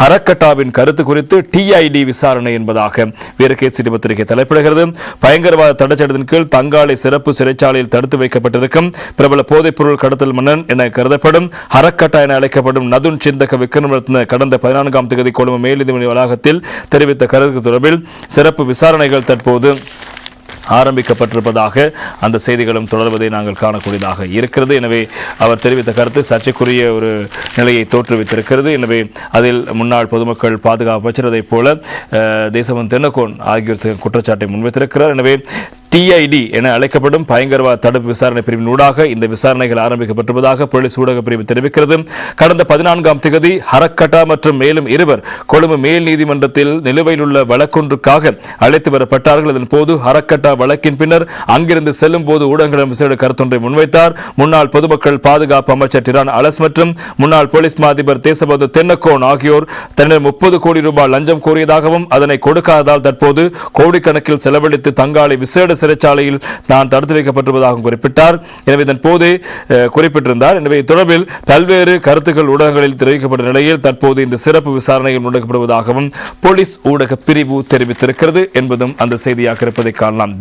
ஹரக்கட்டாவின் கருத்து குறித்து டிஐடி விசாரணை என்பதாக வீரகேசரி பத்திரிகை தலைப்பிடுகிறது. பயங்கரவாத தடைச்சட்டத்தின் கீழ் தங்காலை சிறப்பு சிறைச்சாலையில் தடுத்து வைக்கப்பட்டிருக்கும் பிரபல போதைப்பொருள் கடத்தல் மன்னன் என கருதப்படும் ஹரக்கட்டா என அழைக்கப்படும் நதுன் சிந்தக விக்ரமரத்ன கடந்த பதினான்காம் தேதி கொழும்பு மேல்நீதிமன்ற வளாகத்தில் தெரிவித்த கருத்து தொடர்பில் சிறப்பு விசாரணைகள் தற்போது ஆரம்பிக்கப்பட்டிருப்பதாக அந்த செய்திகளும் தொடர்வதை நாங்கள் காணக்கூடியதாக இருக்கிறது. எனவே அவர் தெரிவித்த கருத்து சர்ச்சைக்குரிய ஒரு நிலையை தோற்றுவித்திருக்கிறது. எனவே அதில் முன்னாள் பொதுமக்கள் பாதுகாப்பு அமைச்சர் போல அஹ், தென்னகோன் ஆகியோர் குற்றச்சாட்டை முன்வைத்திருக்கிறார். எனவே டிஐடி என அழைக்கப்படும் பயங்கரவாத தடுப்பு விசாரணை பிரிவின் ஊடாக இந்த விசாரணைகள் ஆரம்பிக்கப்பட்டுள்ளதாக போலீஸ் ஊடக பிரிவு தெரிவிக்கிறது. கடந்த பதினான்காம் திகதி ஹரக்கட்டா மற்றும் மேலும் இருவர் கொழும்பு மேல் நீதிமன்றத்தில் நிலுவையில் உள்ள வழக்கொன்றுக்காக அழைத்து வரப்பட்டார்கள். இதன் போது ஹரக்கட்டா வழக்கின் பின்னர் அங்கிருந்து செல்லும் போது ஊடகங்களிடம் விசேட கருத்தொன்றை முன்வைத்தார். முன்னாள் பொதுமக்கள் பாதுகாப்பு அமைச்சர் டிரான் அலஸ் மற்றும் முன்னாள் போலீஸ் மா அதிபர் தேசபந்து தென்னக்கோன் ஆகியோர் தன்னிடம் முப்பது கோடி ரூபாய் லஞ்சம் கோரியதாகவும் அதனை கொடுக்காததால் தற்போது கோடிக்கணக்கில் செலவழித்து தங்காலை விசேட சிறைச்சாலையில் தான் தடுத்து வைக்கப்பட்டிருப்பதாகவும் குறிப்பிட்டார். எனவே இதன் போது குறிப்பிட்டிருந்தார். எனவே தொடர்பில் பல்வேறு கருத்துக்கள் ஊடகங்களில் தெரிவிக்கப்பட்ட நிலையில் தற்போது இந்த சிறப்பு விசாரணைகள் முன்னெடுக்கப்படுவதாகவும் போலீஸ் ஊடக பிரிவு தெரிவித்திருக்கிறது என்பதும் அந்த செய்தியாக இருப்பதை காணலாம்.